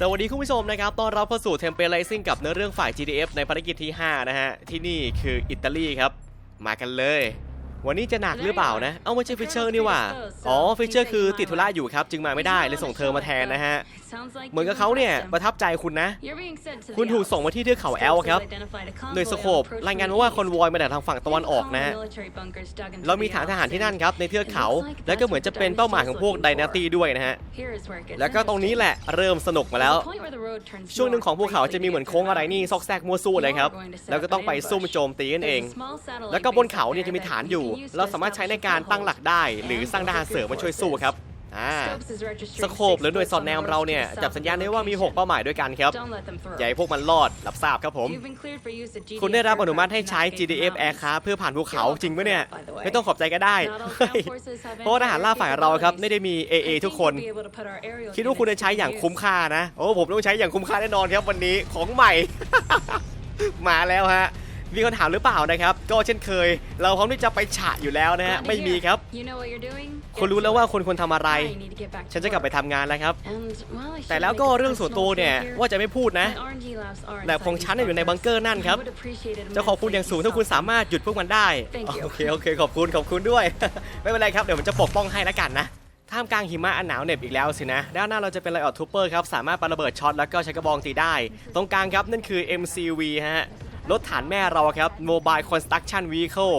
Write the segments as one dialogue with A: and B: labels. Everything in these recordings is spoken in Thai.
A: สวัสดีคุณผู้ชมนะครับ ต้อนรับเข้าสู่ Temple Rising กับเนื้อเรื่องฝ่าย GDF ในภารกิจที่ 5 นะฮะ ที่นี่คืออิตาลีครับ มากันเลย วันนี้จะหนักหรือเปล่านะ เอ้าไม่ใช่ฟิชเชอร์นี่หว่า อ๋อ ฟิชเชอร์คือติดธุระอยู่ครับ จึงมาไม่ได้เลยส่งเธอมาแทนนะฮะเหมือนกับเขาเนี่ยประทับใจคุณนะ
B: คุณถูกส่งมาที่เทือกเขาแอลครับ
A: โด
B: โด
A: ย
B: ย
A: ส
B: ส
A: โค
B: โค
A: ป
B: ป
A: รายงานมาว่าคอนวอยมาจากทางฝั่งตะวันออกนะฮะเรามีฐานทหารที่นั่นครับในเทือกเขา แล้วก็เหมือนจะเป็นเป้าหมายของพวกไดนาตีด้วยนะฮะ
B: แล้
A: แล้วว
B: ก็
A: ก็
B: ต
A: ต
B: ร
A: รงง
B: นี้
A: นี้แหละเริ่มสนุกมาแล้ว ช่
B: ช่
A: ว
B: ว
A: ง
B: ง
A: ห
B: ห
A: นึ่
B: นึ่
A: ง
B: ง
A: ข
B: ข
A: อ
B: องง
A: ภู
B: ภู
A: เขา
B: เขา
A: จะ
B: จะ
A: มี
B: มี
A: เห
B: เห
A: มื
B: มื
A: อ
B: อนน
A: โค้
B: โค้
A: ง
B: ง
A: อะ
B: อะไรไร
A: นี่
B: นี่
A: ซ
B: ซ
A: อ
B: อกก
A: แซ
B: แซ
A: ก
B: ก
A: มั่
B: มั่
A: ว
B: ว
A: สู้
B: สู้
A: เล
B: เลยย
A: ค
B: ค
A: รั
B: รับบ
A: แล้วก็ต้องไปซุ่มโจมตีกันเอง แล้วก็บนเขาเนี่ยจะมีฐานอยู่ เราสามารถใช้ในการตั้งหลักได้ หรือสร้างทหารเสริมมาช่วยสู้ครับ อ่า
B: สโคปหรือหน่วยสอดแนมเราเนี่ย จับสัญญาณได้ว่ามี 6
A: เป้าหมายด้วยกันครับ
B: อ
A: อย่า
B: ย่า
A: ให้พวกมันรอดรับทราบครับผม
B: คุ
A: คุณณ
B: ได้
A: ได้
B: รั
A: รั
B: บบอ
A: อ
B: นุ
A: นุ
B: มั
A: มั
B: ติ
A: ติ
B: ให้
A: ให้
B: ใช้
A: ใช้
B: GDF
A: GDF
B: Aircraft
A: Aircraft เพื่อผ่านภูเขาจริงปะเนี่ย ไม่
B: ไม่
A: ต้
B: ต้
A: อ
B: องง
A: ขอบใจก็ได้
B: เฮ้ย
A: เพ
B: เพ
A: ราะ
B: ราะ
A: ว่า
B: ว่า
A: ท
B: ท
A: หา
B: หารร
A: ล่า
B: ล่า
A: ฝ่า
B: ฝ่ายย
A: เรา
B: เรา
A: ค
B: ค
A: รั
B: รั
A: บบไม่ได้มี AA
B: AA
A: ทุ
B: ทุ
A: ก
B: ก
A: ค
B: คนน
A: คิดว่าคุณจะใช้อย่างคุ้มค่านะ โอ้ผมต้องใช้อย่างคุ้มค่าแน่นอนครับวันนี้ของใหม่ มาแล้วฮะ มีคนถามหรือเปล่านะครับ ก็เช่นเคย เราพร้อมที่จะไปฉะอยู่แล้วนะฮะไม่มีครับ
B: คุ
A: คุณ
B: ณ
A: รู้
B: รู้
A: แล้
B: แล้วว
A: ว่า
B: ว่า
A: คุณควรทำอะไร
B: ฉั
A: ฉั
B: น
A: น
B: จะ
A: จะ
B: ก
A: ก
B: ลั
A: ลั
B: บบไป
A: ไปทำงานแล้วครับ แต่
B: แต่
A: แล้
B: แล้วว
A: ก็
B: ก็
A: เรื่
B: เรื่
A: อ
B: องง
A: ส่
B: ส่
A: ว
B: วนน
A: ตั
B: ตัวว
A: เนี่
B: เนี่ยย
A: ว่า
B: ว่า
A: จะ
B: จะ
A: ไม่
B: ไม่
A: พู
B: พู
A: ด
B: ด
A: นะ
B: นะ
A: แต่
B: แต่
A: ข
B: ข
A: อ
B: องง
A: ฉั
B: ฉั
A: น
B: น
A: น่ะ
B: อ
A: อยู่
B: ยู่
A: ใน
B: ใน
A: บั
B: บั
A: ง
B: ง
A: เก
B: เก
A: อ
B: อ
A: ร์
B: ร์
A: นั่
B: นั่
A: น
B: น
A: ค
B: ค
A: รั
B: รับบ
A: จะขอบคุณอย่างสูงถ้าคุณสามารถหยุดพวกมันได้
B: Thank you
A: โอเคโอเคขอบคุณขอบคุณด้วย ไม่เป็นไรครับเดี๋ยวมันจะปกป้องให้แล้วกันนะท่ามกลางหิมะอันหนาวเหน็บอีกแล้วสินะ ด้านหน้าเราจะเป็นไลออดทูเปอร์ครับ สามารถปาระเบิดช็อตแล้วก็ใช้กระบองตีได้ ตรงกลางครับนั่นคือ MCV ฮะ รถฐานแม่เราครับ Mobile Construction Vehicle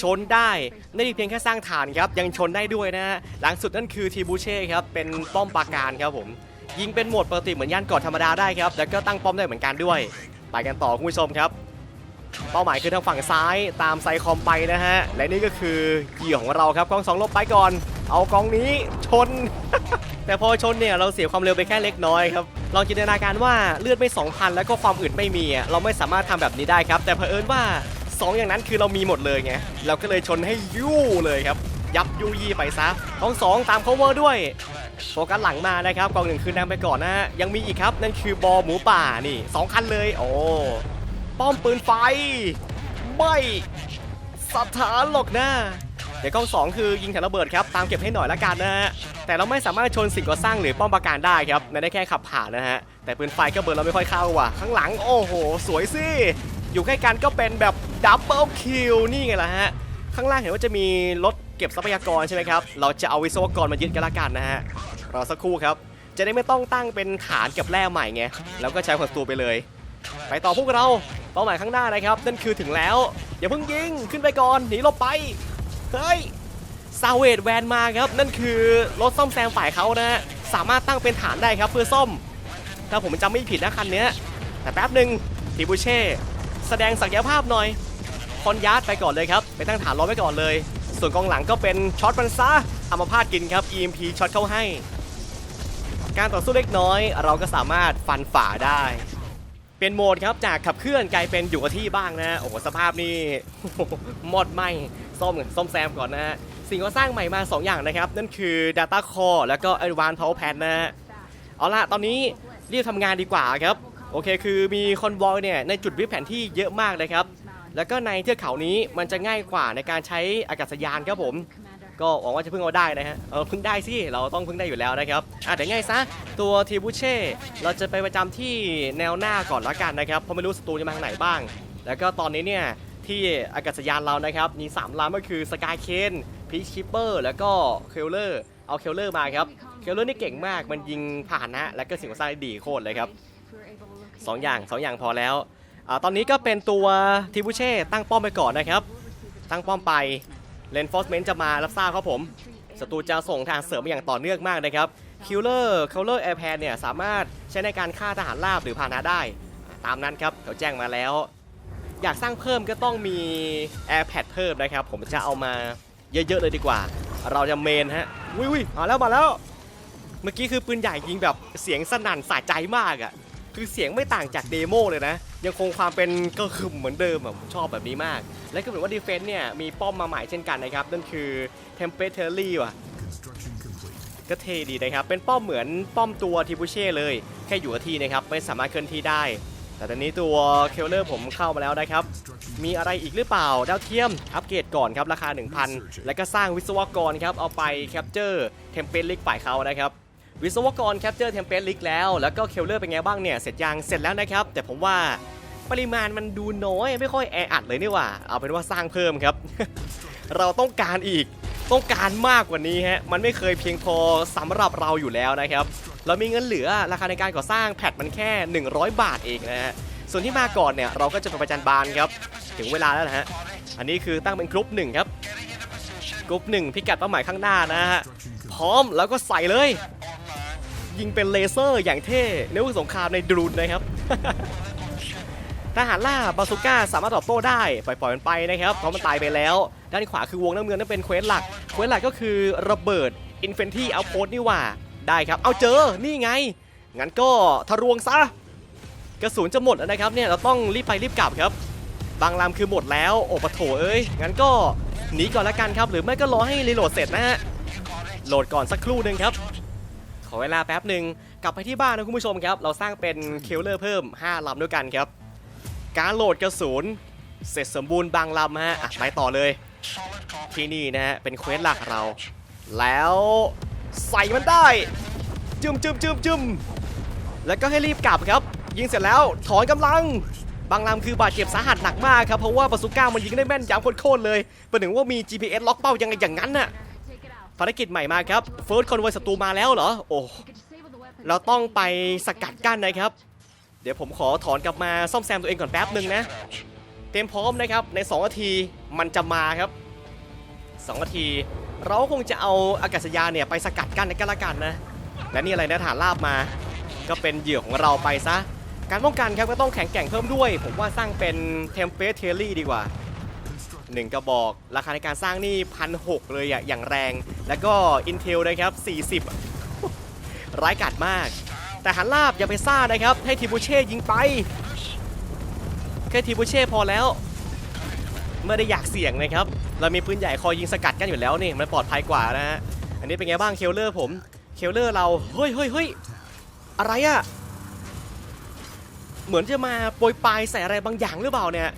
A: ชนได้ไม่ได้เพียงแค่สร้างฐานครับ ยังชนได้ด้วยนะฮะหลังสุดนั่นคือทีบูเช่ครับ เป็นป้อมปราการครับผม ยิงเป็นโหมดปกติเหมือนย่านกาะธรรมดาได้ครับ แล้วก็ตั้งป้อมได้เหมือนกันด้วย ไปกันต่อคุณผู้ชมครับ เป้าหมายคือทางฝั่งซ้ายตามไซคอมไปนะฮะ และนี่ก็คือเหยื่อของเราครับกองสองลบไปก่อน เอากองนี้ชน แต่พอชนเนี่ยเราเสียความเร็วไปแค่เล็กน้อยครับ ลองจินตนาการว่าเลือดไม่2,000แล้วก็ความอื่นไม่มีเราไม่สามารถทำแบบนี้ได้ครับ แต่เผอิญว่า 2 อย่างนั้นคือเรามีหมดเลยไงเราก็เลยชนให้ยู่เลยครับ ยับยุยี่ไปซะกองสองตาม cover ด้วยโฟกัสหลังมานะครับกองหนึ่งคือนำไปก่อนนะฮะยังมีอีกครับนั่นคือบอหมูป่านี่สองคันเลย โอ้ป้อมปืนไฟไม่สถานหรอกนะ ดี๋ยวกล้องสองคือยิงแถวระเบิดครับตามเก็บให้หน่อยละกันนะฮะแต่เราไม่สามารถชนสิ่งก่อสร้างหรือป้อมปราการได้ครับไม่ได้แค่ขับผ่านนะฮะแต่ปืนไฟก็เบิร์นเราไม่ค่อยเข้าว่ะ ข้างหลังโอ้โห สวยสิอยู่ใกล้กันก็เป็นแบบดับเบิลคิวนี่ไงล่ะฮะข้างล่างเห็นว่าจะมีรถเก็บทรัพยากรใช่ไหมครับเราจะเอาวิศวกรมายึดกันละกันนะฮะรอสักครู่ครับ จะได้ไม่ต้องตั้งเป็นฐานเก็บแร่ใหม่ไงแล้วก็ใช้ความตูไปเลยไปต่อพวกเราเป้าหมายข้างหน้านะครับนั่นคือถึงแล้ว อย่าเพิ่งยิงขึ้นไปก่อนหนีลบไป เฮ้ยซาเวดแวนมาครับ นั่นคือรถซ่อมแซมฝ่ายเขานะฮะสามารถตั้งเป็นฐานได้ครับเพื่อซ่อม ถ้าผมจำไม่ผิดนะคันนี้แต่แป๊บหนึ่งติบูเช่ แสดงศักยภาพหน่อย คอนยาร์ดไปก่อนเลยครับ ไปตั้งฐานรอไว้ก่อนเลย ส่วนกองหลังก็เป็นช็อตมันซะอัมาพาตกินครับ EMP ช็อตเข้าให้ การต่อสู้เล็กน้อย เราก็สามารถฟันฝ่าได้ เป็นโหมดครับจากขับเคลื่อนกลายเป็นอยู่กับที่บ้างนะ โอ้โหสภาพนี่หมดไหม ซ่อมซ่อมแซมก่อนนะฮะ สิ่งก่อสร้างใหม่มา 2 อย่างนะครับ นั่นคือ Data Core แล้วก็ Advanced Power Pad นะฮะ เอาล่ะ ตอนนี้รีบทำงานดีกว่าครับ โอเค คือมีคอนวอยเนี่ยในจุดวิแผนที่เยอะมากเลยครับ แล้วก็ในเทือกเขานี้มันจะง่ายกว่าในการใช้อากาศยานครับผม ก็หวังว่าจะพึ่งเอาได้นะฮะ เออพึ่งได้สิ เราต้องพึ่งได้อยู่แล้วนะครับ อะแต่ง่ายซะ ตัวทีบูเช่ เราจะไปประจำที่แนวหน้าก่อนละกันนะครับ เพราะไม่รู้ศัตรูจะมาทางไหนบ้าง แล้วก็ตอนนี้เนี่ย ที่อากาศยานเรานะครับมี3ลำก็คือสกายเคนพีชคิปเปอร์แล้วก็เคลเลอร์เอาเคลเลอร์มาครับเคลเลอร์นี่เก่งมากมันยิงผ่านนะแล้วก็สิ่งก่อสร้างได้ดีโคตรเลยครับสองอย่างสองอย่างพอแล้วอตอนนี้ก็เป็นตัวทีบูเช่ตั้งป้อมไปก่อนนะครับ ตั้งป้อมไปเลนฟอสเมนต์จะมารับทราบครับผมศัตรูจะส่งทางเสริมมาอย่างต่อเนื่องมากนะครับคิลเลอร์คิลเลอร์แอร์แพนเนี่ยสามารถใช้ในการฆ่าทหารราบหรือพาหนะได้ ตามนั้นครับเขาแจ้งมาแล้ว อยากสร้างเพิ่มก็ต้องมี AirPad เพิ่มนะครับ ผมจะเอามาเยอะๆเลยดีกว่า เราจะเมนฮะวิวมาแล้วมาแล้ว เมื่อกี้คือปืนใหญ่ยิงแบบเสียงสนั่นสะใจมากอะ่ะ คือเสียงไม่ต่างจากเดโมเลยนะ ยังคงความเป็นกระหึ่มเหมือนเดิมอะผมชอบแบบนี้มาก และก็เหมือนว่าดีเฟนต์เนี่ยมีป้อมมาใหม่เช่นกันนะครับ นั่นคือ t e m p e t e r y ว่ะก็เท่ดีนะครับ เป็นป้อมเหมือนป้อมตัวทิบูเช่เลย แค่อยู่กับที่นะครับ ไม่สามารถเคลื่อนที่ได้ แต่ตอนนี้ตัวเคลเลอร์ผมเข้ามาแล้วนะครับ มีอะไรอีกหรือเปล่าดาวเทียม อัปเกรดก่อนครับราคา 1,000 แล้วก็สร้างวิศวกรครับ เอาไปแคปเจอร์เทมเพลตลิกฝ่ายเขานะครับ วิศวกรแคปเจอร์เทมเพลตลิกแล้ว แล้วก็เคลเลอร์เป็นไงบ้างเนี่ย เสร็จยังเสร็จแล้วนะครับ แต่ผมว่าปริมาณมันดูน้อยไม่ค่อยแออัดเลยนี่หว่า เอาเป็นว่าสร้างเพิ่มครับ เราต้องการอีกต้องการมากกว่านี้ฮะมันไม่เคยเพียงพอสำหรับเราอยู่แล้วนะครับ เรามีเงินเหลือราคาในการก่อสร้างแพทมันแค่ 100 บาทเองนะฮะส่วนที่มาก่อนเนี่ยเราก็จะไปประจันบานครับถึงเวลาแล้วนะฮะอันนี้คือตั้งเป็นกรุ๊ปหนึ่งครับกรุ๊ปหนึ่งพิกัดเป้าหมายข้างหน้านะฮะพร้อมแล้วก็ใส่เลย ยิงเป็นเลเซอร์อย่างเท่ในวุธสงครามในดรูนนะครับทหารล่าบาซูก้าสามารถตอบโต้ได้ ปล่อยปล่อยมันไปนะครับเพราะมันตายไปแล้ว ด้านขวาคือวงน้ำเงินนั่นเป็นเควสหลัก เควสหลักก็คือระเบิดอินเฟนที่เอาโพสนี่ว่า ได้ครับ เอาเจอ นี่ไง งั้นก็ทะรวงซะ กระสุนจะหมดแล้วนะครับ เนี่ย เราต้องรีบไปรีบกลับครับ บางลำคือหมดแล้ว โอ้ปะโถเอ้ย งั้นก็หนีก่อนละกันครับ หรือไม่ก็รอให้รีโหลดเสร็จนะฮะ โหลดก่อนสักครู่หนึ่งครับ ขอเวลาแป๊บหนึ่งกลับไปที่บ้านนะคุณผู้ชมครับ เราสร้างเป็นเคลเลอร์เพิ่ม 5ลำด้วยกันครับ การโหลดกระสุนเสร็จสมบูรณ์บางลำฮะอะไปต่อเลย ที่นี่นะฮะเป็นเควสหลักเรา แล้ว ใส่มันได้ จึมจึมจึมจึมแล้วก็ให้รีบกลับครับ ยิงเสร็จแล้วถอนกำลัง บางลำคือบาดเจ็บสาหัสหนักมากครับ เพราะว่าบาซูก้ามันยิงได้แม่นยำโคตรเลยประหนึ่งว่ามี GPS ล็อกเป้ายังไงอย่างนั้นน่ะภารกิจใหม่มาครับเฟิร์สคอนวอยศัตรูมาแล้วเหรอ โอ้เราต้องไปสกัดกั้นนะครับ เดี๋ยวผมขอถอนกลับมาซ่อมแซมตัวเองก่อนแป๊บหนึ่งนะ เตรียมพร้อมนะครับใน2นาทีมันจะมาครับ2นาที เราคงจะเอาอากาศยานเนี่ยไปสกัดกั้นกันละกันนะ และนี่อะไรนะฐานลาบมา ก็เป็นเหยื่อของเราไปซะ การป้องกันครับก็ต้องแข็งแกร่งเพิ่มด้วย ผมว่าสร้างเป็นเทมเพสเทลลี่ดีกว่าหนึ่งกระบอกราคาในการสร้างนี่พันหเลยอะอย่างแรง แล้วก็ Intel นะครับ 40 ร้ายกาจมาก แต่หันลาบอย่าไปซ่านะครับ ให้ทีบูเช่ยิงไป แค่ทีบูเช่พอแล้ว ไม่ได้อยากเสี่ยงนะครับเรามีปืนใหญ่คอยยิงสกัดกันอยู่แล้วนี่มันปลอดภัยกว่านะฮะอันนี้เป็นไงบ้างเคลเลอร์ผมเคลเลอร์เราเฮ้ยเฮ้ยเฮ้ยอะไรอะเหมือนจะมาโปรยปลายใส่อะไรบางอย่างหรือเปล่าเนี่ย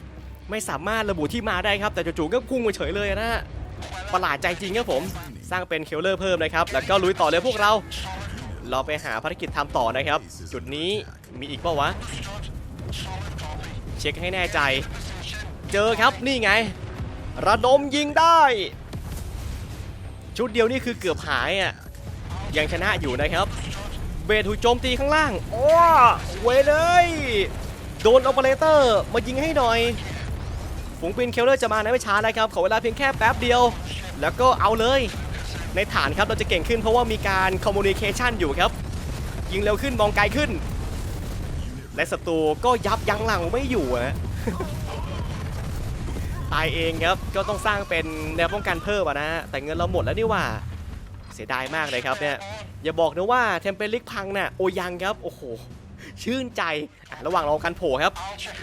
A: ไม่สามารถระบุที่มาได้ครับแต่จู่ๆก็พุ่งมาเฉยเลยนะฮะประหลาดใจจริงครับผม สร้างเป็นเคลเลอร์เพิ่มนะครับ แล้วก็ลุยต่อเลยพวกเรา เราไปหาภารกิจทำต่อนะครับ จุดนี้มีอีกเปล่าวะ เช็คให้แน่ใจ เจอครับนี่ไง ระดมยิงได้ ชุดเดียวนี่คือเกือบหายอะยังชนะอยู่นะครับ เบสถูกโจมตีข้างล่างโอ้เวเลยโดนออเปอเรเตอร์มายิงให้หน่อยฝูงบินเคลเลอร์จะมาในไม่ช้านะครับขอเวลาเพียงแค่แป๊บเดียว แล้วก็เอาเลย ในฐานครับเราจะเก่งขึ้นเพราะว่ามีการคอมมูนิเคชันอยู่ครับ ยิงเร็วขึ้นมองไกลขึ้น และศัตรูก็ยับยั้งหลังไม่อยู่อะ ตายเองครับก็ต้องสร้างเป็นแนวป้องกันเพิ่มอะนะแต่เงินเราหมดแล้วนี่ว่า เสียดายมากเลยครับเนี่ยอย่าบอกนะว่าเทมเปลิกพังน่ะโอยังครับโอ้โหชื่นใจระหว่างรอกันโผล่ครับ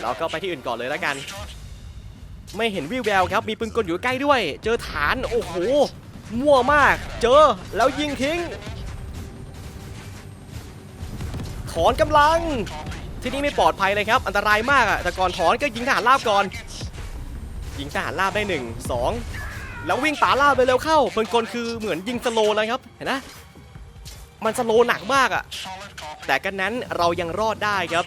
A: เราก็ไปที่อื่นก่อนเลยแล้วกัน ไม่เห็นวิวแววครับมีปืนกลอยู่ใกล้ด้วย เจอฐานโอ้โหมั่วมาก เจอแล้วยิงทิ้งถอนกำลังที่นี่ไม่ปลอดภัยเลยครับ อันตรายมากอะแต่ก่อนถอนก็ยิงทหารราบก่อน ยิงทหารราบได้หนึ่งสองแล้ววิ่งป่าราบไปเร็วเข้าปืนกลคือเหมือนยิงสโลเลยครับ เห็นนะมันสโลหนักมากอะแต่กันนั้นเรายังรอดได้ครับ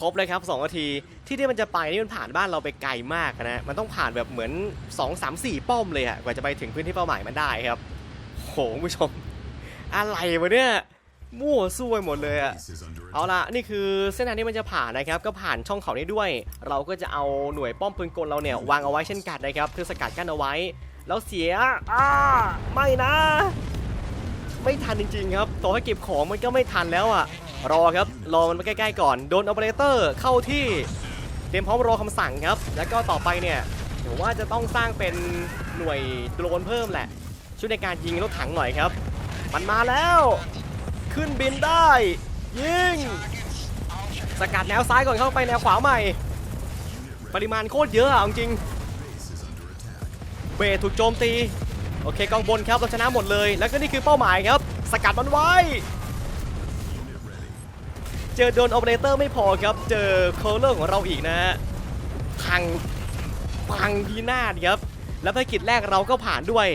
A: ครบเลยครับ2นาที ที่ที่มันจะไปนี่มันผ่านบ้านเราไปไกลมากนะ มันต้องผ่านแบบเหมือน 2 3 4 ป้อมเลยอะกว่าจะไปถึงพื้นที่เป้าหมายมันได้ครับ โหคุณผู้ชม อะไรวะเนี่ย มั่วซั่วไปหมดเลยอะเอาละนี่คือเส้นทางที่มันจะผ่านนะครับ ก็ผ่านช่องเขานี้ด้วย เราก็จะเอาหน่วยป้อมปืนกลเราเนี่ยวางเอาไว้เช่นกันนะครับเพื่อสกัดกั้นเอาไว้ แล้วเสียอ่าไม่นะ ไม่ทันจริงๆครับต่อให้เก็บของมันก็ไม่ทันแล้วอะรอครับรอมันมาใกล้ๆก่อนโดนออเปอเรเตอร์เข้าที่เตรียมพร้อมรอคำสั่งครับ แล้วก็ต่อไปเนี่ยผมว่าจะต้องสร้างเป็นหน่วยโดรนเพิ่มแหละช่วยในการยิงรถถังหน่อยครับ มันมาแล้ว ขึ้นบินได้ ยิง สกัดแนวซ้ายก่อนเข้าไปแนวขวาใหม่ ปริมาณโคตรเยอะอะจริง เบสถูกโจมตี โอเคกองบนครับเราชนะหมดเลย แล้วก็นี่คือเป้าหมายครับ สกัดมันไว้ เจอโดนโอเปอเรเตอร์ไม่พอครับ เจอโคลเลอร์ของเราอีกนะฮะพังพังที่หน้าครับ แล้วภารกิจแรกเราก็ผ่านด้วย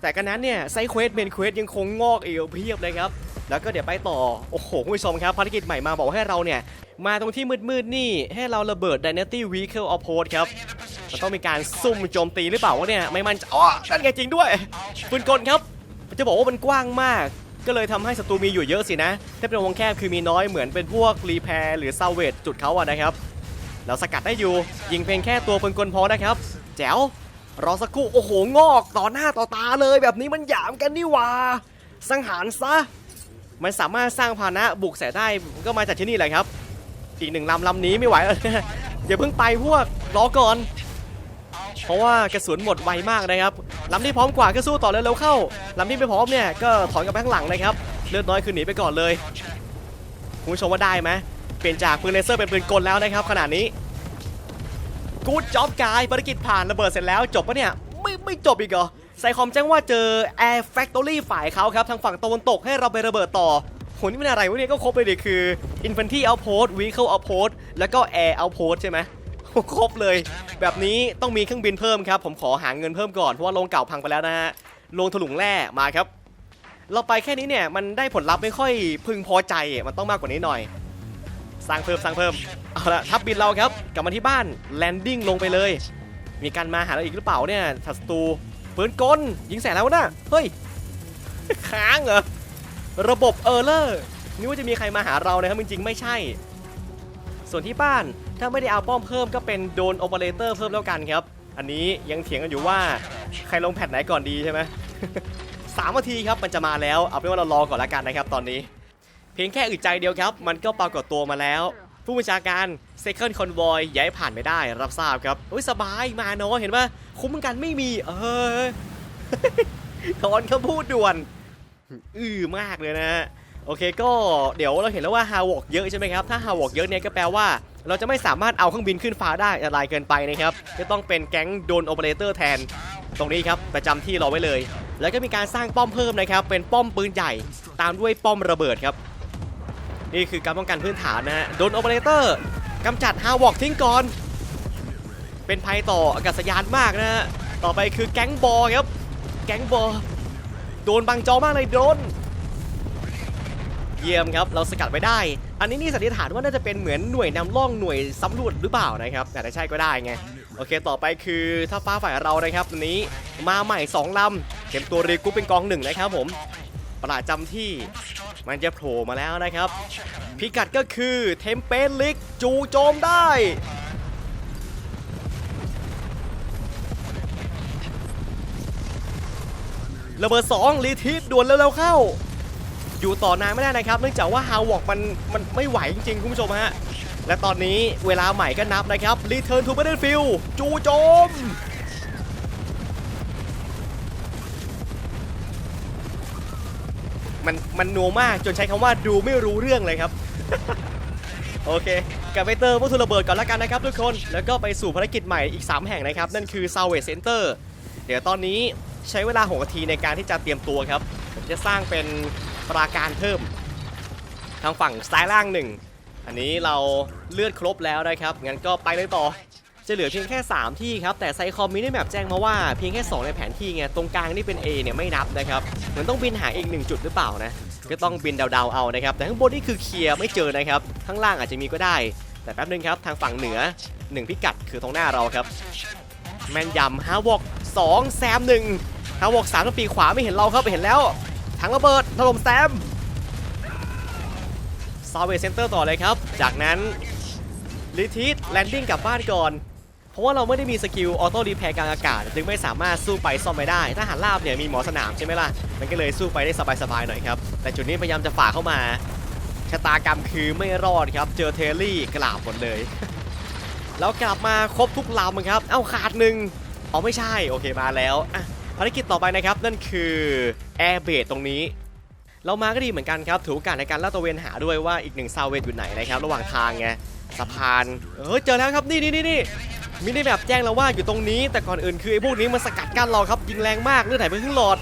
A: แต่กันนั้นเนี่ยไซด์เควสเมนเควสยังคงงอกอีกเพียบเลยครับ แล้วก็เดี๋ยวไปต่อ โอ้โหคุณผู้ชมครับภารกิจใหม่มาบอกให้เราเนี่ย มาตรงที่มืดๆนี่ ให้เราระเบิด Dynasty Vehicle Outpost ครับมันต้องมีการซุ่มโจมตีหรือเปล่าวะเนี่ย ไม่มั่นใจอ๋อนั่นไงจริงด้วยปืนกลครับจะบอกว่ามันกว้างมาก ก็เลยทำให้ศัตรูมีอยู่เยอะสินะ ถ้าเป็นวงแคบคือมีน้อยเหมือนเป็นพวกรีแพร์หรือซาเวตจุดเขาอะนะครับ เราสกัดได้อยู่ ยิงเพียงแค่ตัวปืนกลพอนะครับ แจ๋วรอสักครู่ โอ้โห งอก ต่อหน้าต่อตาเลยแบบนี้มันหยามกันนี่ว่า สังหารซะ มันสามารถสร้างพาหนะบุกใส่ได้ก็มาจากที่นี่แหละครับ อีกหนึ่งลำลำนี้ไม่ไหวแล้วนะอย่าเพิ่งไปพวกรอก่อน เพราะว่ากระสุนหมดไวมากนะครับลำที่พร้อมกว่าก็สู้ต่อเร็วๆเข้าลำที่ไม่พร้อมเนี่ยก็ถอนกลับไปข้างหลังนะครับเลือดน้อยคือหนีไปก่อนเลยคุณผู้ชมว่าได้ไหมเปลี่ยนจากปืนเลเซอร์เป็นปืนกลแล้วนะครับขนาดนี้กูดจ็อบกายภารกิจผ่านระเบิดเสร็จแล้วจบปะเนี่ยไม่ไม่จบอีกเหรอ ไซคอมแจ้งว่าเจอ Air Factory ฝ่ายเขาครับ ทางฝั่งตะวันตกให้เราไประเบิดต่อโหนี่มันอะไรวะเนี่ยก็ครบเลยดิคือ Infantry Outpost Vehicle Outpost แล้วก็ Air Outpost ใช่ไหมครบเลย แบบนี้ต้องมีเครื่องบินเพิ่มครับ ผมขอหาเงินเพิ่มก่อน เพราะว่าโรงเก่าพังไปแล้วนะฮะโรงถลุงแร่มาครับ เราไปแค่นี้เนี่ยมันได้ผลลัพธ์ไม่ค่อยพึงพอใจมันต้องมากกว่านี้หน่อย สร้างเพิ่มสร้างเพิ่มเอาละทัพบินเราครับกลับมาที่บ้านแลนดิ้งลงไปเลย มีการมาหาเราอีกหรือเปล่าเนี่ยศัตรู ปืนกลยิงแสงแล้วนะเฮ้ยค้างเหรอระบบเออร์เลอร์นี่ว่าจะมีใครมาหาเรานะครับจริงๆไม่ใช่ ส่วนที่บ้านถ้าไม่ได้เอาป้อมเพิ่มก็เป็นโดนโอเปอเรเตอร์เพิ่มแล้วกันครับ อันนี้ยังเถียงกันอยู่ว่าใครลงแพทไหนก่อนดีใช่ไหมสามนาทีครับมันจะมาแล้วเอาเป็นว่าเรารอก่อนละกันนะครับตอนนี้ เพียงแค่อึดใจเดียวครับ มันก็ปรากฏตัวมาแล้ว ผู้บัญชาการ Second Convoy ย้ายผ่านไม่ได้รับทราบครับโอ้ยสบายมาเนาะเห็นปะคุ้มกันไม่มี เออถอนคำพูดด่วน อื้อมากเลยนะฮะโอเคก็เดี๋ยวเราเห็นแล้วว่าฮาวอกเยอะใช่ไหมครับถ้าฮาวอกเยอะเนี่ยก็แปลว่า เราจะไม่สามารถเอาเครื่องบินขึ้นฟ้าได้อะไรเกินไปนะครับจะต้องเป็นแก๊งโดนโอเปอเรเตอร์แทน ตรงนี้ครับประจำที่รอไว้เลย แล้วก็มีการสร้างป้อมเพิ่มนะครับเป็นป้อมปืนใหญ่ ตามด้วยป้อมระเบิดครับ นี่คือการป้องกันพื้นฐานนะฮะโดนโอเปอเรเตอร์กำจัดฮาวอกทิ้งก่อน เป็นภัยต่ออากาศยานมากนะฮะต่อไปคือแก๊งบอครับ แก๊งบอโดนบังจอมากเลยโดน เยี่ยมครับเราสกัดไว้ได้ อันนี้นี่สันนิษฐานว่าน่าจะเป็นเหมือนหน่วยนำร่องหน่วยสำรวจหรือเปล่านะครับแต่ใช่ก็ได้ไงโอเค ต่อไปคือถ้าฟ้าฝ่ายเรานะครับวันนี้มาใหม่ 2ลำเข็มตัวรีกุ๊ปเป็นกองหนึ่งนะครับผม ประจำที่มันจะโผล่มาแล้วนะครับ พิกัดก็คือเทมเปลิกจูโจมได้ ระเบิด2รีทีสด่วนเร็วๆเข้า อยู่ต่อนานไม่ได้นะครับ เนื่องจากว่าฮาวอกมันมันไม่ไหวจริงๆ คุณผู้ชมฮะ และตอนนี้เวลาใหม่ก็นับนะครับ Return to Battlefield จูโจม มันมันนัวมากจนใช้คำว่าดูไม่รู้เรื่องเลยครับ โอเคกลับไปเติมวัตถุระเบิดก่อนละกันนะครับทุกคน แล้วก็ไปสู่ภารกิจใหม่อีก 3 แห่งนะครับ นั่นคือ s a l v a g e Center เดี๋ยวตอนนี้ใช้เวลา 6 นาทีในการที่จะเตรียมตัวครับ ผมจะสร้างเป็นปราการเพิ่ม ทางฝั่งซ้ายล่างหนึ่ง อันนี้เราเลือดครบแล้วนะครับ งั้นก็ไปเลยต่อ จะเหลือเพียงแค่ 3 ที่ครับ แต่ไซคอมมินิแมปแจ้งมาว่าเพียงแค่ 2 ในแผนที่ไง ตรงกลางนี่เป็น A เนี่ยไม่นับนะครับ เหมือนต้องบินหาอีกหนึ่งจุดหรือเปล่านะ ก็ต้องบินเดาๆเอานะครับ แต่ข้างบนนี่คือเคลียร์ไม่เจอนะครับ ข้างล่างอาจจะมีก็ได้ แต่แป๊บนึงครับ ทางฝั่งเหนือ 1 พิกัดคือตรงหน้าเราครับ แมนยำฮาวอก2แซม1ฮาวอก3ทางปีขวาไม่เห็นเราครับเห็นแล้วถังระเบิดถล่มแซมซาวเวเซนเตอร์ต่อเลยครับ จากนั้นลิทิสแลนดิ้งกลับบ้านก่อน เพราะว่าเราไม่ได้มีสกิลออโต้รีแพร์กลางอากาศจึงไม่สามารถสู้ไปซ่อมไปได้ถ้าหันลาบเนี่ยมีหมอสนามใช่ไหมล่ะมันก็เลยสู้ไปได้สบายๆหน่อยครับแต่จุดนี้พยายามจะฝ่าเข้ามาชะตากรรมคือไม่รอดครับ เจอเทลลี่กราบหมดเลย แล้วกลับมาครบทุกลำครับ เอ้าขาดหนึ่งอ๋อไม่ใช่โอเคมาแล้วอะภารกิจต่อไปนะครับนั่นคือแอร์เบดตรงนี้ เรามาก็ดีเหมือนกันครับถือโอกาสในการลาดตระเวนหาด้วยว่าอีกหนึ่งซาวเวทอยู่ไหนนะครับระหว่างทางไงสะพานเออเจอแล้วครับนี่นี่นี่นี่ มิได้แบบแจ้งเราว่าอยู่ตรงนี้ แต่ก่อนอื่นคือไอ้พวกนี้มันสกัดกั้นเราครับ ยิงแรงมากเลือดไหลไปครึ่งหลอด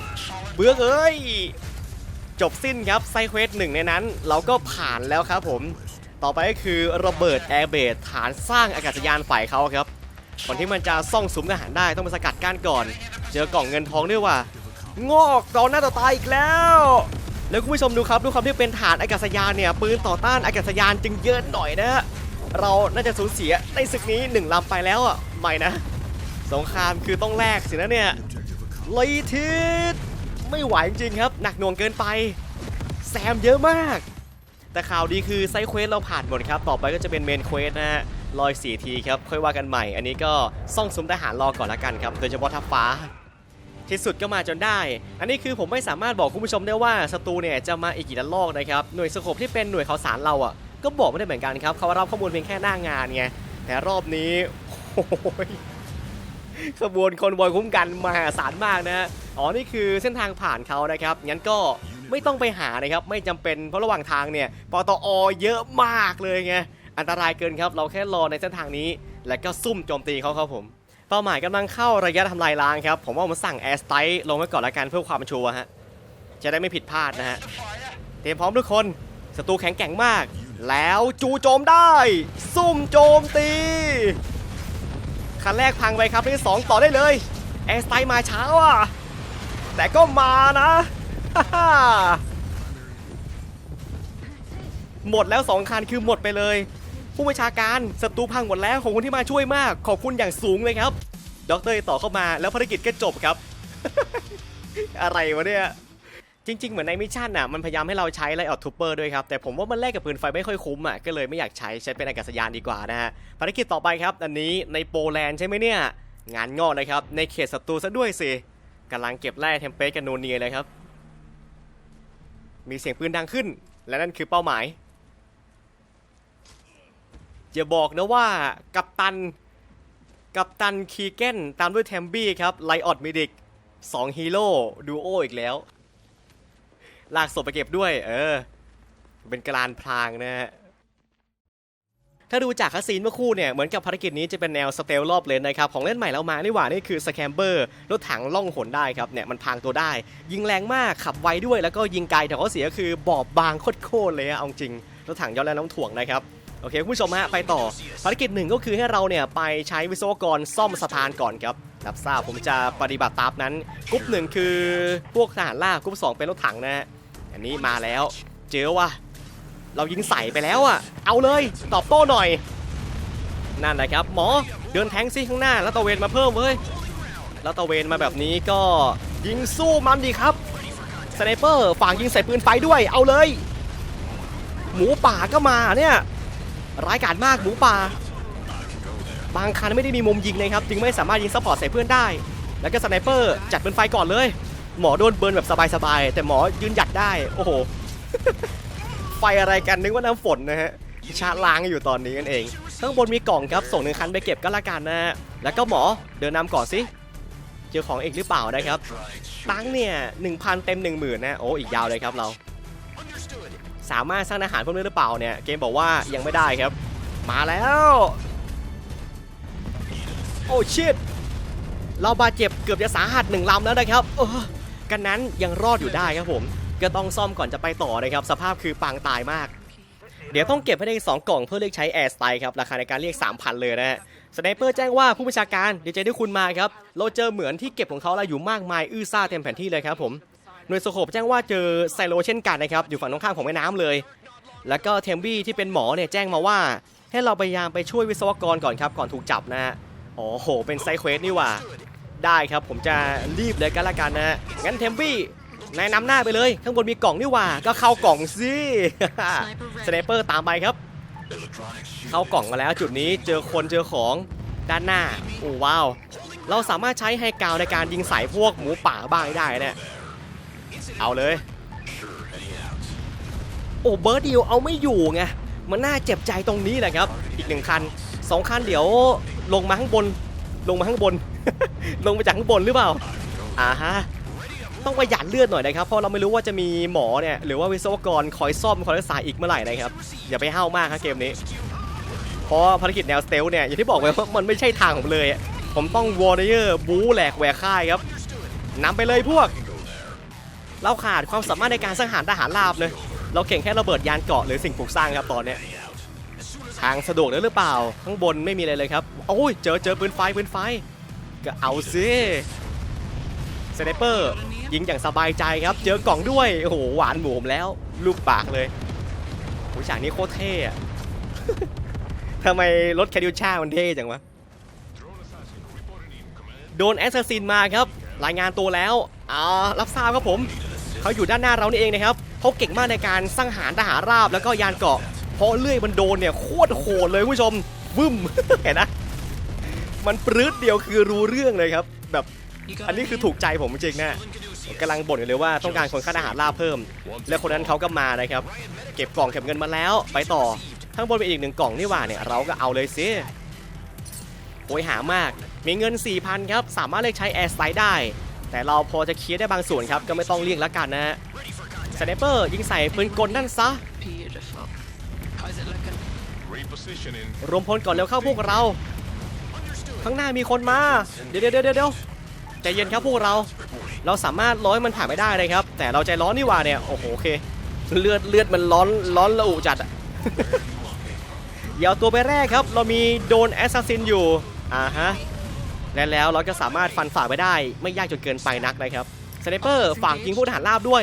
A: เบือเอ้ย จบสิ้นครับไซเควสหนึ่งในนั้น เราก็ผ่านแล้วครับผม ต่อไปก็คือระเบิดแอร์เบสฐานสร้างอากาศยานฝ่ายเขาครับก่อนที่มันจะซ่องสุมทหารได้ต้องมาสกัดกั้นก่อน เจอกล่องเงินทองด้วยว่างอกต่อหน้าต่อตาอีกแล้ว แล้วคุณผู้ชมดูครับด้วยความที่เป็นฐานอากาศยานเนี่ยปืนต่อต้านอากาศยานจึงเยอะหน่อยนะฮะ เราน่าจะสูญเสียในศึกนี้หนึ่งลำไปแล้วอะไม่นะ สงครามคือต้องแลกสินะเนี่ยเลยทิศไม่ไหวจริงครับ หนักหน่วงเกินไป แซมเยอะมาก แต่ข่าวดีคือไซเควสเราผ่านหมดครับ ต่อไปก็จะเป็นเมนเควสนะฮะลอย4ทีครับ ค่อยว่ากันใหม่ อันนี้ก็ซ่องซุ้มทหารรอก่อนละกันครับ โดยเฉพาะทัพฟ้า ที่สุดก็มาจนได้ อันนี้คือผมไม่สามารถบอกคุณผู้ชมได้ว่าศัตรูเนี่ยจะมาอีกกี่ระลอกนะครับ หน่วยสโคปที่เป็นหน่วยข่าวสารเราอะ ก็บอกไม่ได้เหมือนกันครับเขารับข้อมูลเพียงแค่หน้างานไงแต่รอบนี้โอ้ยขบวนคนวอยคุ้มกันมหาศาลมากนะอ๋อนี่คือเส้นทางผ่านเขานะครับงั้นก็ไม่ต้องไปหานะครับไม่จำเป็นเพราะระหว่างทางเนี่ยปตอเยอะมากเลยไงอันตรายเกินครับเราแค่รอในเส้นทางนี้ แล้วก็ซุ่มโจมตีเขาครับผมเป้าหมายกำลังเข้าระยะทำลายล้างครับผมว่าผมสั่งแอร์สไตล์ลงไว้ก่อนละกันเพื่อความชัวร์ฮะจะได้ไม่ผิดพลาดนะฮะเตรียมพร้อมทุกคนศัตรูแข็งแกร่งมาก แล้วจูโจมได้ ซุ่มโจมตีคันแรกพังไปครับที่สองต่อได้เลยแอสไตล์มาเช้าอะแต่ก็มานะ หมดแล้วสองคันคือหมดไปเลย ผู้บัญชาการศัตรูพังหมดแล้วของคนที่มาช่วยมาก ขอบคุณอย่างสูงเลยครับดรต่อเข้ามาแล้วภารกิจก็จบครับ อะไรวะเนี่ย จริง ๆ เหมือนในมิชชั่นอะมันพยายามให้เราใช้ไลออดทูเปอร์ด้วยครับ แต่ผมว่ามันแลกกับปืนไฟไม่ค่อยคุ้มอะก็เลยไม่อยากใช้ใช้เป็นอากาศยานดีกว่านะฮะภารกิจต่อไปครับ อันนี้ในโปแลนด์ใช่ไหมเนี่ย งานงอกนะครับในเขตศัตรูซะด้วยสิกำลังเก็บแร่เทมเปสกันโนเนียเลยครับ มีเสียงปืนดังขึ้น และนั่นคือเป้าหมายอย่าบอกนะว่ากัปตันกัปตันคีเกนตามด้วยแทมบี้ครับไลออดมิดิกสองฮีโร่ดูโออีกแล้ว ลากศพไปเก็บด้วย เออ เป็นกรานพรางนะฮะถ้าดูจากคัสซีนเมื่อคู่เนี่ย เหมือนกับภารกิจนี้จะเป็นแนวสเตลรอบเลนนะครับ ของเล่นใหม่เรามานี่หว่า นี่คือสแคมเบอร์รถถังล่องหนได้ครับ เนี่ย มันพรางตัวได้ ยิงแรงมากขับไวด้วย แล้วก็ยิงไกลแต่ข้อเสียคือบอบบางโคตรเลยอะเอาจริง รถถังย้อนแรงน้ำถ่วงนะครับโอเคคุณผู้ชมฮะไปต่อภารกิจหนึ่งก็คือให้เราเนี่ยไปใช้วิศวกรซ่อมสะพานก่อนครับรับทราบผมจะปฏิบัติตามนั้นกรุ๊ปหนึ่งคือพวกทหารล่ากรุ๊ปสองเป็นรถถังนะฮะ นนี้มาแล้ว เจอว่ะเรายิงใส่ไปแล้วอะ เอาเลยตอบโต้หน่อย นั่นแหละครับ หมอเดินแทงซี่ข้างหน้า แล้วตะเวนมาเพิ่มเว้ยแล้วตะเวนมาแบบนี้ก็ยิงสู้มันดีครับสไนเปอร์ฝั่งยิงใส่ปืนไฟด้วยเอาเลย หมูป่าก็มาเนี่ยร้ายกาจมากหมูป่า บางคันไม่ได้มีมุมยิงเลยครับ จึงไม่สามารถยิงซัพพอร์ตใส่เพื่อนได้ แล้วก็สไนเปอร์จัดปืนไฟก่อนเลย หมอโดนเบิร์นแบบสบายๆ แต่หมอยืนหยัดได้ โอ้โห ไฟอะไรกันนึกว่าน้ำฝนนะฮะชาร์จล้างอยู่ตอนนี้กันเอง ข้างบนมีกล่องครับ ส่งหนึ่งคันไปเก็บก็แล้วกันนะฮะ แล้วก็หมอเดินนำก่อนสิ เจอของอีกหรือเปล่านะครับ ตังเนี่ย1,000เต็ม10,000นะ โอ้อีกยาวเลยครับเรา สามารถสร้างอาหารเพิ่มได้หรือเปล่าเนี่ย เกมบอกว่ายังไม่ได้ครับ มาแล้ว โอ้ชิตเราบาดเจ็บเกือบจะสาหัสหนึ่งลำแล้วนะครับ กันนั้นยังรอดอยู่ได้ครับผม ก็ต้องซ่อมก่อนจะไปต่อนะครับ สภาพคือปางตายมาก เดี๋ยวต้องเก็บให้ได้อีกสองกล่องเพื่อเลือกใช้แอร์สไตล์ครับ ราคาในการเรียก 3,000 เลยนะฮะสไนเปอร์แจ้งว่าผู้บัญชาการดีใจที่คุณมาครับ เราเจอเหมือนที่เก็บของเขาแล้วอยู่มากมายอื้อซ่าเต็มแผนที่เลยครับผมหน่วยสโคปแจ้งว่าเจอไซโลเช่นกันนะครับอยู่ฝั่งตรงข้ามของแม่น้ำเลย แล้วก็เทมบี้ที่เป็นหมอเนี่ยแจ้งมาว่า ให้เราพยายามไปช่วยวิศวกรก่อนครับก่อนถูกจับนะฮะโอ้โห เป็นไซเควสนี่ว่า ได้ครับผมจะรีบเลยกันละกันนะฮะงั้นเทมบี้นายนำหน้าไปเลย ข้างบนมีกล่องนี่หว่า ก็เข้ากล่องสิสไนเปอร์ตามไปครับ เข้ากล่องมาแล้วจุดนี้เจอคนเจอของด้านหน้าโอ้ว้าว เราสามารถใช้ไฮกาวในการยิงใส่พวกหมูป่าบ้างได้นี่ยเอาเลย โอ้เบิร์ดดิวเอาไม่อยู่ไงมันน่าเจ็บใจตรงนี้แหละครับ อีกหนึ่งคันสองคันเดี๋ยวลงมาข้างบน ลงมาข้างบน ลงมาจากข้างบนหรือเปล่าอ่าฮะต้องประหยัดเลือดหน่อยนะครับเพราะเราไม่รู้ว่าจะมีหมอเนี่ยหรือว่าวิศวกรคอยซ่อมคอยรักษาอีกเมื่อไหร่นะครับอย่าไปห้าวมากครับเกมนี้เพราะภารกิจแนวสเตลเนี่ยอย่างที่บอกไว้ว่ามันไม่ใช่ทางผมเลย ผมต้องวอร์เยอร์บู๊แหลกแหวกค่ายครับนำไปเลยพวก เราขาดความสามารถในการสังหารทหารราบเลย เราเก่งแค่ระเบิดยานเกาะหรือสิ่งปลูกสร้างครับตอนเนี้ย ทางสะดวกเลยหรือเปล่า ข้างบนไม่มีอะไรเลยครับ โอ้ย เจอเจอปืนไฟปืนไฟ ก็เอาซิสเนเปอร์ยิงอย่างสบายใจครับ เจอกล่องด้วย โอ้โห หวานหมูผมแล้ว ลูกปากเลยโอ้ฉากนี้โคตรเท่อะทำไมรถแคดิวชามันเท่จังวะ โดนแอสซัสซินมาครับ รายงานตัวแล้วอ่ารับทราบครับผม เขาอยู่ด้านหน้าเรานี่เองนะครับเขาเก่งมากในการสังหารทหารราบแล้วก็ยานเกราะ พราะเลื่อยมันโดนเนี่ยโคตรโหดเลยผู้ชมวึ่มเห็นนะ มันปรื้ดเดียวคือรู้เรื่องเลยครับ แบบอันนี้คือถูกใจผมจริงนะกำลังบ่นอยู่เลยว่าต้องการคนฆ่าทหารราเพิ่ม แล้วคนนั้นเขาก็มานะครับ เก็บกล่องเก็บเงินมาแล้ว ไปต่อข้างบนเป็นอีกหนึ่งกล่องนี่ว่าเนี่ยเราก็เอาเลยสิโอยหามาก มีเงิน 4,000 ครับ สามารถเลือกใช้แอร์สไลด์ได้ แต่เราพอจะเคลียร์ได้บางส่วนครับ ก็ไม่ต้องเลี่ยงแล้วกันนะฮะสไนเปอร์ยิงใส่ปืนกลนั่นซะ รวมพลก่อนเร็วเข้าพวกเรา ข้างหน้ามีคนมา เดี๋ยวเดี๋ยวเดี๋ยวเดี๋ยวใจเย็นครับพวกเรา เราสามารถร้อยมันผ่านไม่ได้เลยครับ แต่เราใจร้อนนี่หว่าเนี่ย โอ้โหโอเค เลือดเลือดมันร้อนร้อนระอุจัดอะเดี๋ยวตัวไปแรกครับ เรามีโดนแอสซัสซินอยู่ อ่าฮะ และแล้วเราก็สามารถฟันฝ่าไปได้ ไม่ยากจนเกินไปนักนะครับสไนเปอร์ฝากยิงผู้ทหารราบด้วย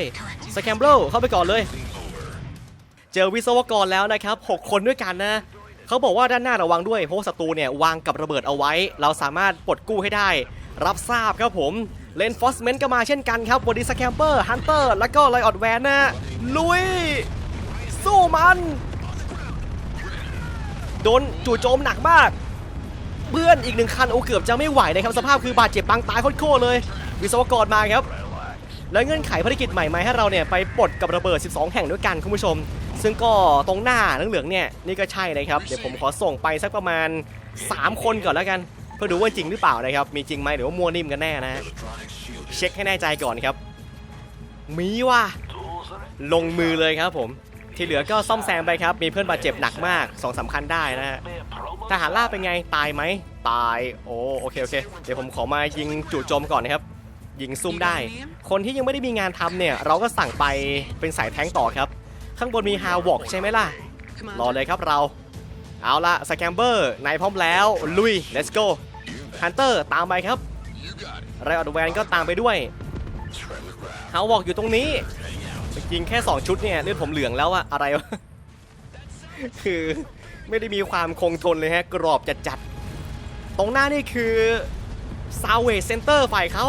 A: สแคมเบิลเข้าไปก่อนเลย เจอวิศวกรแล้วนะครับ 6 คนด้วยกันนะเขาบอกว่าด้านหน้าระวังด้วยเพราะศัตรูเนี่ยวางกับระเบิดเอาไว้ เราสามารถปลดกู้ให้ได้ รับทราบครับผมเลนฟอสเมนต์ก็มาเช่นกันครับบอดี้สแคมเปอร์ฮันเตอร์แล้วก็ไลออดแวนนะลุย สู้มันโดนจู่โจมหนักมากเพื่อนอีกหนึ่งคันโอ้เกือบจะไม่ไหวนะครับสภาพคือบาดเจ็บปางตายโคตรเลย วิศวกรมาครับ แล้วเงื่อนไขภารกิจใหม่มาให้เราเนี่ยไปปลดกับระเบิด 12 แห่งด้วยกันคุณผู้ชม ซึ่งก็ตรงหน้าเหลืองๆเนี่ยนี่ก็ใช่นะครับ เดี๋ยวผมขอส่งไปสักประมาณ 3 คนก่อนแล้วกัน เพื่อดูว่าจริงหรือเปล่านะครับ มีจริงไหมหรือว่ามัวนิ่มกันแน่นะฮะเช็คให้แน่ใจก่อนครับ มีว่ะลงมือเลยครับผมที่เหลือก็ซ่อมแซมไปครับ มีเพื่อนบาดเจ็บหนักมากสองสามคันได้นะฮะทหารล่าบเป็นไงตายไหมตายโอ้โอเคโอเค เดี๋ยวผมขอมายิงจู่โจมก่อนนะครับ ยิงซุ่มได้ คนที่ยังไม่ได้มีงานทำเนี่ย เราก็สั่งไปเป็นสายแท้งต่อครับ ข้างบนมีฮาวอกใช่ไหมล่ะ รอเลยครับเรา เอาละสแกมเบอร์นายพร้อมแล้ว ลุย let's go ฮันเตอร์ตามไปครับไรออดแวนก็ตามไปด้วยฮาวอกอยู่ตรงนี้ยิงแค่ 2 ชุดเนี่ยเลือดผมเหลืองแล้วอะอะไรวะ คือไม่ได้มีความคงทนเลยฮะ กรอบจัดจัดๆตรงหน้านี่คือซาวเว c เซนเตอร์ฝ่ายเขา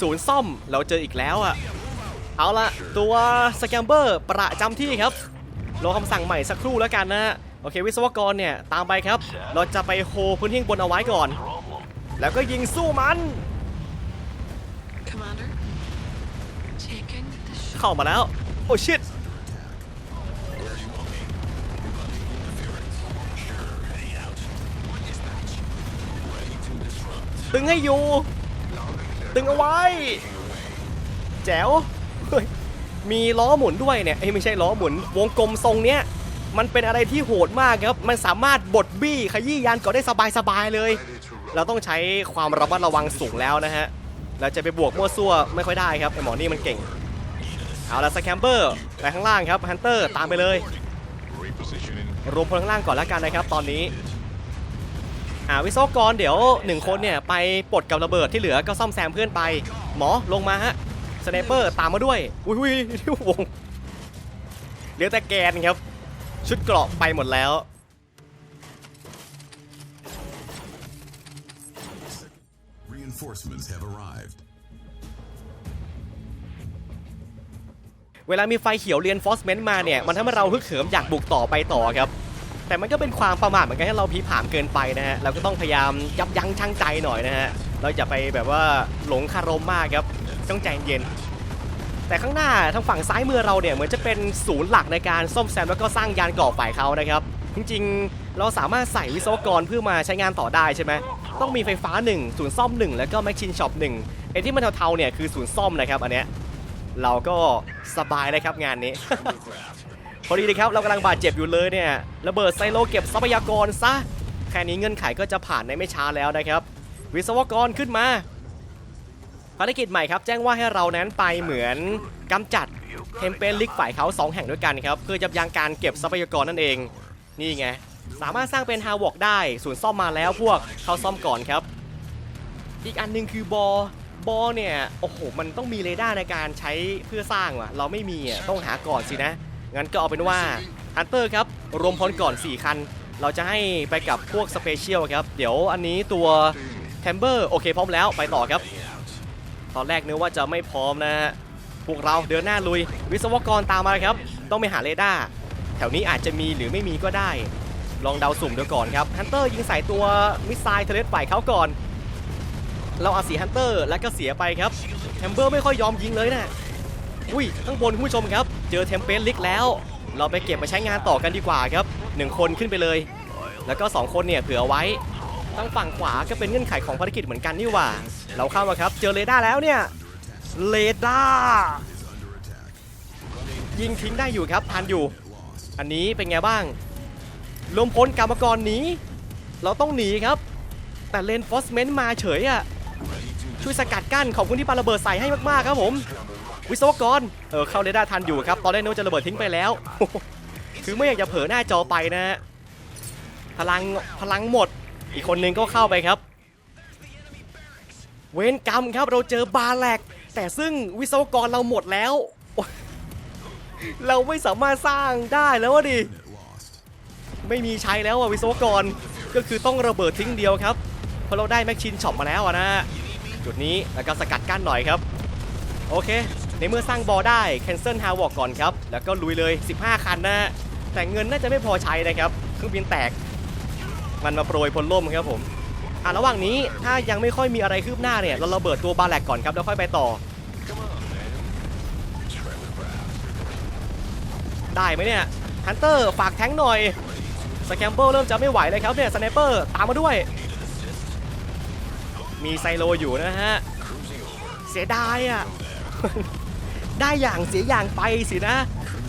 A: ศูนย์ซ่อมเราเจออีกแล้วอะ เอาละตัวสแกมเบอร์ประจำที่ครับรอคำสั่งใหม่สักครู่แล้วกันนะฮะโอเควิศวกรเนี่ยตามไปครับ เราจะไปโฮพื้นที่ข้างบนเอาไว้ก่อน แล้วก็ยิงสู้มัน
B: Commander. Taking the shot.
A: เข้ามาแล้ว โอ้ชิตตึงให้อยู่ ตึงเอาไว้ แจ๋วเฮ้ย มีล้อหมุนด้วยเนี่ยเอ้ไม่ใช่ล้อหมุน วงกลมทรงเนี้ยมันเป็นอะไรที่โหดมากครับ มันสามารถบดบี้ขยี้ยานเก็ได้สบายๆเลย เราต้องใช้ความระมัดระวังสูงแล้วนะฮะ เราจะไปบวกมั่วซั่วไม่ค่อยได้ครับไอหมอนี่มันเก่ง เอาละสแคมเบอร์ไปข้างล่างครับฮันเตอร์ตามไปเลย รวมพลข้างล่างก่อนแล้วกันนะครับตอนนี้ อ่าวิศวกรเดี๋ยวหนึ่งคนเนี่ยไปปลดกับระเบิดที่เหลือก็ซ่อมแซมเพื่อนไป หมอลงมาฮะ สไนเปอร์ตามมาด้วยอุ้ยอุ้ยที่วงเหลือแต่แกนครับ ชุดเกราะไปหมดแล้ว
C: Reinforcements have arrived.
A: เวลามีไฟเขียวเรียนฟอสเมนต์มาเนี่ย มันทำให้เราฮึกเหิมอยากบุกต่อไปต่อครับ แต่มันก็เป็นความประมาทเหมือนกันให้เราผีผามเกินไปนะฮะ เราก็ต้องพยายามยับยั้งชั่งใจหน่อยนะฮะ เราอย่าไปแบบว่าหลงคารมมากครับ ต้องใจเย็น แต่ข้างหน้าทางฝั่งซ้ายมือเราเนี่ยเหมือนจะเป็นศูนย์หลักในการซ่อมแซมแล้วก็สร้างยานก่อฝ่ายเขานะครับ จริงๆ เราสามารถใส่วิศวกรเพื่อมาใช้งานต่อได้ใช่ไหมต้องมีไฟฟ้า1ศูนย์ซ่อม 1 แล้วก็แมชชีนช็อป1ไอ้ที่มันเทาๆเนี่ยคือศูนย์ซ่อมนะครับอันเนี้ยเราก็สบายเลยครับงานนี้ พอดีเลยครับเรากำลังบาดเจ็บอยู่เลยเนี่ยระเบิดไซโลเก็บทรัพยากรซะแค่นี้เงื่อนไขก็จะผ่านในไม่ช้าแล้วนะครับ วิศวกรขึ้นมา ภารกิจใหม่ครับแจ้งว่าให้เรานั้นไปเหมือนกำจัดเทมเปลลิกฝ่ายเขาสองแห่งด้วยกันครับเพื่อยับยั้งการเก็บทรัพยากรนั่นเอง นี่ไง สามารถสร้างเป็นฮาวอกได้ศูนย์ซ่อมมาแล้วพวกเขาซ่อมก่อนครับ อีกอันหนึงคือบอบอเนี่ยโอ้โหมันต้องมีเรดาร์ในการใช้เพื่อสร้างว่ะ เราไม่มีอะต้องหาก่อนสินะ งั้นก็เอาเป็นว่าฮันเตอร์ครับรวมพลก่อน 4 คัน เราจะให้ไปกับพวกสเปเชียลครับ เดี๋ยวอันนี้ตัวแทมเบอร์โอเคพร้อมแล้วไปต่อครับ ตอนแรกนึกว่าจะไม่พร้อมนะฮะพวกเราเดินหน้าลุย วิศวกรตามมาครับ ต้องไปหาเรดาร์แถวนี้อาจจะมีหรือไม่มีก็ได้ ลองเดาสุ่มดูก่อนครับฮันเตอร์ยิงใส่ตัวมิสไซล์เทเลสฝ่ายเขาก่อน เราเอาสีฮันเตอร์แล้วก็เสียไปครับแทมเบอร์ไม่ค่อยยอมยิงเลยนะอุ้ยข้างบนคุณผู้ชมครับ เจอเทมเพลลิกแล้ว เราไปเก็บมาใช้งานต่อกันดีกว่าครับหนึ่งคนขึ้นไปเลย แล้วก็ 2 คนเนี่ยเผื่อไว้ ทางฝั่งขวาก็เป็นเงื่อนไขของภารกิจเหมือนกันนี่หว่า เราเข้ามาครับ เจอเรดาร์แล้วเนี่ย เรดาร์ยิงทิ้งได้อยู่ครับทันอยู่ อันนี้เป็นไงบ้างลมพ้นกรรมกรหนี เราต้องหนีครับ แต่เลนฟอสเมนต์มาเฉยอะช่วยสกัดกั้นขอบคุณที่ปาระเบิดใส่ให้มากๆครับผม วิศวกร เออเข้าเรดาร์ทันอยู่ครับ ตอนแรกนึกว่าจะระเบิดทิ้งไปแล้ว คือไม่อยากจะเผลอหน้าจอไปนะฮะ พลังพลังหมด อีกคนนึงก็เข้าไปครับ เวรกรรมครับเราเจอบาแลกแต่ซึ่งวิศวกรเราหมดแล้ว เราไม่สามารถสร้างได้แล้ววะดิ ไม่มีใช้แล้วอะวิศวกรก็คือต้องระเบิดทิ้งเดียวครับ เพราะเราได้แม็กชินช็อปมาแล้วอะนะจุดนี้แล้วก็สกัดกั้นหน่อยครับ โอเค ในเมื่อสร้างบอได้แคนเซิลฮาวอกก่อนครับ แล้วก็ลุยเลย 15 คันนะแต่เงินน่าจะไม่พอใช้นะครับ เครื่องบินแตก มันมาโปรยพลล่มครับผมอะระหว่างนี้ถ้ายังไม่ค่อยมีอะไรคืบหน้าเนี่ยเราระเบิดตัวบาแลกก่อนครับแล้วค่อยไปต่อ ได้ไหมเนี่ยฮันเตอร์ฝากแทงหน่อยสแคมเบิลเริ่มจะไม่ไหวเลยครับเนี่ยสไนเปอร์ตามมาด้วย มีไซโลอยู่นะฮะ เสียดายอะ ได้อย่างเสียอย่างไปสินะ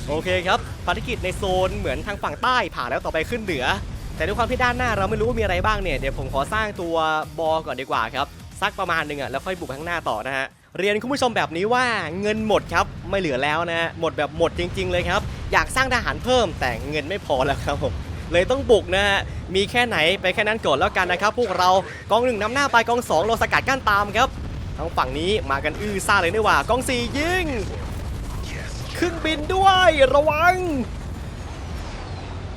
A: โอเคครับภารกิจในโซนเหมือนทางฝั่งใต้ผ่านแล้วต่อไปขึ้นเหนือ แต่ด้วยความที่ด้านหน้าเราไม่รู้ว่ามีอะไรบ้างเนี่ยเดี๋ยวผมขอสร้างตัวบอก่อนดีกว่าครับสักประมาณหนึ่งอะแล้วค่อยบุกข้างหน้าต่อนะฮะเรียนคุณผู้ชมแบบนี้ว่าเงินหมดครับไม่เหลือแล้วนะฮะหมดแบบหมดจริง ๆ เลยครับ อยากสร้างทหารเพิ่มแต่เงินไม่พอแล้วครับผมเลยต้องบุกนะฮะมีแค่ไหนไปแค่นั้นก่อนแล้วกันนะครับ พวกเรากองหนึ่งนำหน้าไปกองสองเราสกัดกั้นตามครับทางฝั่งนี้มากันอื้อซ่าเลยนี่หว่ากองสี่ยิงเครื่องบินด้วยระวัง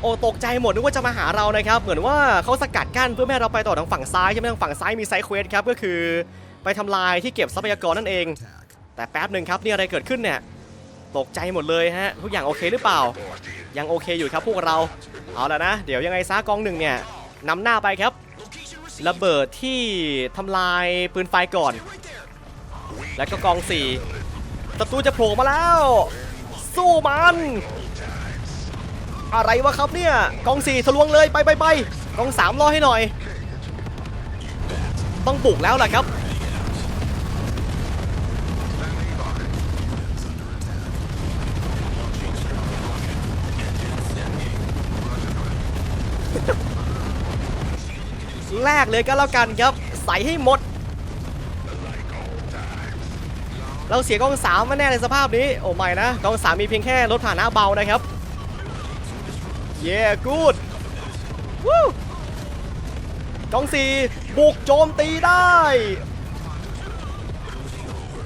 A: โอ้ตกใจหมดนึกว่าจะมาหาเรานะครับเหมือนว่าเขาสกัดกั้นเพื่อไม่ให้เราไปต่อทางฝั่งซ้ายใช่ไหมทางฝั่งซ้ายมีไซด์เควสครับก็คือไปทำลายที่เก็บทรัพยากรนั่นเอง แต่แป๊บหนึ่งครับนี่อะไรเกิดขึ้นเนี่ยตกใจหมดเลยฮะทุกอย่างโอเคหรือเปล่า ยังโอเคอยู่ครับพวกเราเอาแล้วนะ เดี๋ยวยังไงซากองหนึ่งเนี่ยนำหน้าไปครับ ระเบิดที่ทำลายปืนไฟก่อน แล้วก็กองสี่ศัตรูจะโผล่มาแล้ว สู้มัน อะไรวะครับเนี่ยกองสี่ทะลวงเลยไปไปไปกองสามรอให้หน่อย ต้องบุกแล้วล่ะครับแรกเลยก็แล้วกันครับ ใส่ให้หมด เราเสียกองสามมาแน่ในสภาพนี้ โอ้ไม่นะกองสามมีเพียงแค่รถผ่านหน้าเบานะครับ เย้กูดวู้กองสี่บุกโจมตีได้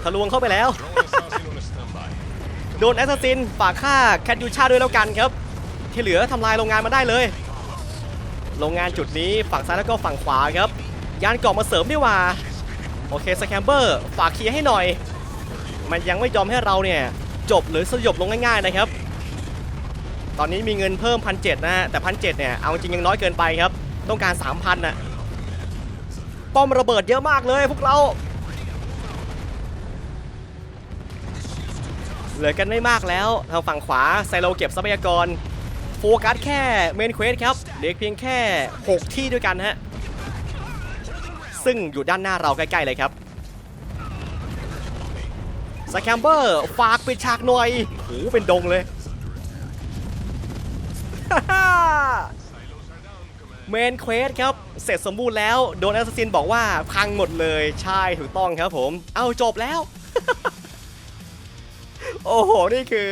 A: ทะลวงเข้าไปแล้ว โดนแอสซัสซินฝากฆ่าแคทยูชาด้วยแล้วกันครับ ที่เหลือทำลายโรงงานมาได้เลย โรงงานจุดนี้ฝั่งซ้ายแล้วก็ฝั่งขวาครับ ยานเกาะมาเสริมดีกว่า โอเคสแคมเบอร์ฝากเคลียร์ให้หน่อย มันยังไม่ยอมให้เราเนี่ย จบหรือสยบลงง่ายๆนะครับ ตอนนี้มีเงินเพิ่มพันเนะฮะแต่พันเเนี่ยเอาจริงยังน้อยเกินไปครับ ต้องการ 3,000น่ะป้อมระเบิดเยอะมากเลยพวกเรา เหลือกันไม่มากแล้วทางฝั่งขวาไซโลเก็บทรัพยากร โฟกัสแค่เมนเควสครับเหลือเพียงแค่ 6 ที่ด้วยกันฮะซึ่งอยู่ด้านหน้าเราใกล้ๆเลยครับสแคมเบอร์ฝากปิดฉากหน่อยโอ้เป็นดงเลย เมนเควสครับ เสร็จสมบูรณ์แล้ว โดนแอสซินบอกว่าพังหมดเลยใช่ถูกต้องครับผม เอาจบแล้ว โอ้โห นี่คือ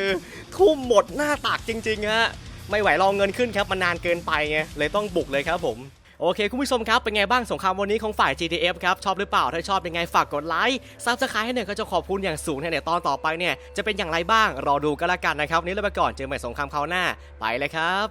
A: ทุ่มหมดหน้าตักจริงๆฮะไม่ไหวรองเงินขึ้นครับ มันนานเกินไปไงเลยต้องบุกเลยครับผม โอเค คุณผู้ชมครับ เป็นไงบ้างสงครามวันนี้ของฝ่าย GTF ครับ ชอบหรือเปล่า ถ้าชอบยังไงฝากกดไลค์ซับสไครต์ให้หน่อยก็จะขอบคุณอย่างสูงในตอนต่อไปเนี่ยจะเป็นอย่างไรบ้างรอดูก็แล้วกันนะครับนนี้เราไปก่อนเจอใหม่สงครามคราวหน้าไปเลยครับ